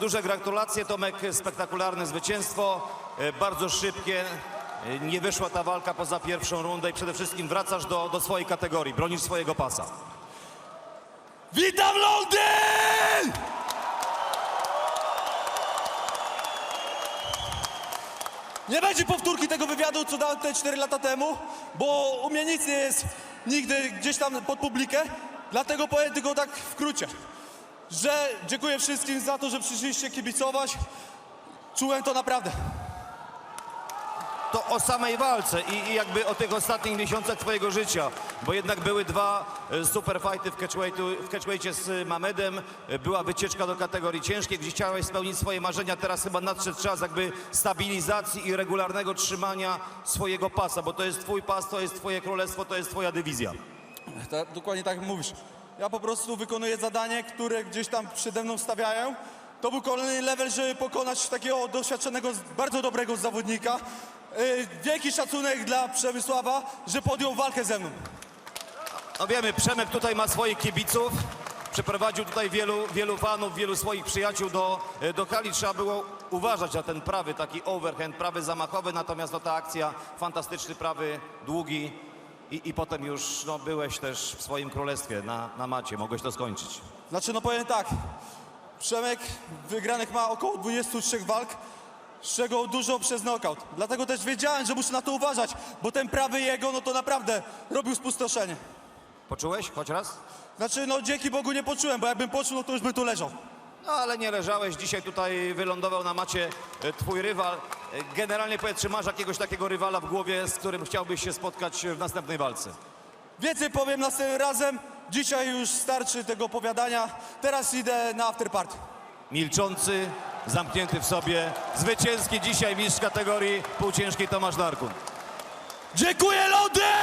Duże gratulacje, Tomek, spektakularne zwycięstwo, e, bardzo szybkie. E, Nie wyszła ta walka poza pierwszą rundę i przede wszystkim wracasz do, do swojej kategorii, bronisz swojego pasa. Witam Londyn! Nie będzie powtórki tego wywiadu, co dałem te 4 lata temu, bo u mnie nic nie jest nigdy gdzieś tam pod publikę, dlatego powiem tylko tak w skrócie, że dziękuję wszystkim za to, że przyszliście kibicować. Czułem to naprawdę. To o samej walce i, i jakby o tych ostatnich miesiącach twojego życia, bo jednak były dwa e, super fighty w, catchweightu, w catchweightie z e, Mamedem, e, była wycieczka do kategorii ciężkiej, gdzie chciałeś spełnić swoje marzenia, teraz chyba nadszedł czas jakby stabilizacji i regularnego trzymania swojego pasa, bo to jest twój pas, to jest twoje królestwo, to jest twoja dywizja. Ta, dokładnie tak jak mówisz. Ja po prostu wykonuję zadanie, które gdzieś tam przede mną stawiają. To był kolejny level, żeby pokonać takiego doświadczonego, bardzo dobrego zawodnika. Yy, wielki szacunek dla Przemysława, że podjął walkę ze mną. No wiemy, Przemek tutaj ma swoich kibiców. Przeprowadził tutaj wielu, wielu fanów, wielu swoich przyjaciół do, do hali. Trzeba było uważać na ten prawy, taki overhand, prawy zamachowy. Natomiast no, ta akcja, fantastyczny prawy, długi. I, i potem już no, byłeś też w swoim królestwie na, na macie. Mogłeś to skończyć. Znaczy, no powiem tak. Przemek wygranych ma około 23 walk, z czego dużo przez knockout. Dlatego też wiedziałem, że muszę na to uważać, bo ten prawy jego, no to naprawdę robił spustoszenie. Poczułeś choć raz? Znaczy, no dzięki Bogu nie poczułem, bo jakbym poczuł, no to już bym tu leżał. No ale nie leżałeś. Dzisiaj tutaj wylądował na macie e, twój rywal. Generalnie powiedz, czy masz jakiegoś takiego rywala w głowie, z którym chciałbyś się spotkać w następnej walce? Więcej powiem następnym razem. Dzisiaj już starczy tego opowiadania. Teraz idę na afterparty. milczący, zamknięty w sobie, zwycięski dzisiaj mistrz kategorii półciężkiej Tomasz Darkun. Dziękuję Londyn!